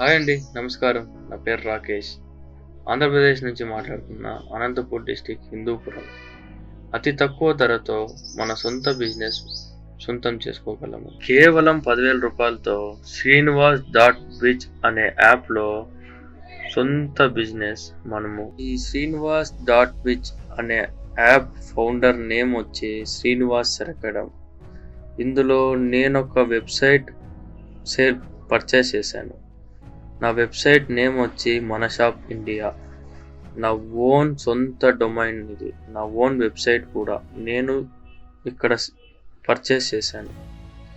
Hi అండి నమస్కారం. నా పేరు రాకేష్. ఆంధ్రప్రదేశ్ నుంచి మాట్లాడుతున్న అనంతపూర్ డిస్టిక్ హిందూపురం. అతి తక్కువ ధరతో మన సొంత బిజినెస్ సొంతం చేసుకోగలము. కేవలం పదివేల రూపాయలతో శ్రీనివాస్ డాట్ బ్రిడ్జ్ అనే యాప్లో సొంత బిజినెస్ మనము. ఈ శ్రీనివాస్ డాట్ బిజ్ అనే యాప్ ఫౌండర్ నేమ్ వచ్చి శ్రీనివాస్ సరకడం ఇందులో నేను ఒక వెబ్సైట్ షేర్ పర్చేస్ చేశాను. నా వెబ్సైట్ నేమ్ వచ్చి మన షాప్ ఇండియా. నా ఓన్ సొంత డొమైన్ ఇది. నా ఓన్ వెబ్సైట్ కూడా నేను ఇక్కడ పర్చేస్ చేశాను.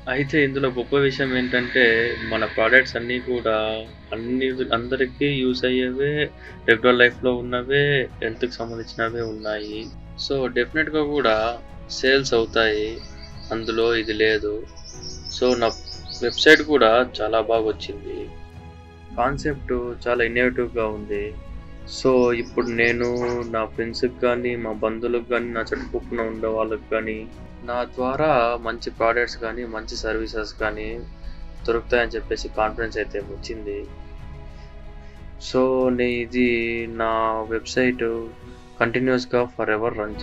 అయితే ఇందులో గొప్ప విషయం ఏంటంటే మన ప్రోడక్ట్స్ అన్నీ కూడా అన్ని అందరికీ యూస్ అయ్యేవే రెగ్యులర్ లైఫ్లో ఉన్నవే హెల్త్కి సంబంధించినవే ఉన్నాయి. సో డెఫినెట్గా కూడా సేల్స్ అవుతాయి. అందులో ఇది లేదు. సో నా వెబ్సైట్ కూడా చాలా బాగా వచ్చింది. కాన్సెప్ట్ చాలా ఇన్నోవేటివ్గా ఉంది. సో ఇప్పుడు నేను నా ఫ్రెండ్స్కి కానీ మా బంధువులకు కానీ నా చుట్టుపక్కల ఉండే వాళ్ళకి కానీ నా ద్వారా మంచి ప్రోడక్ట్స్ కానీ మంచి సర్వీసెస్ కానీ దొరుకుతాయని చెప్పేసి కాన్ఫిడెన్స్ అయితే వచ్చింది. సో నేను ఇది నా వెబ్సైట్ కంటిన్యూస్గా ఫర్ ఎవర్ రన్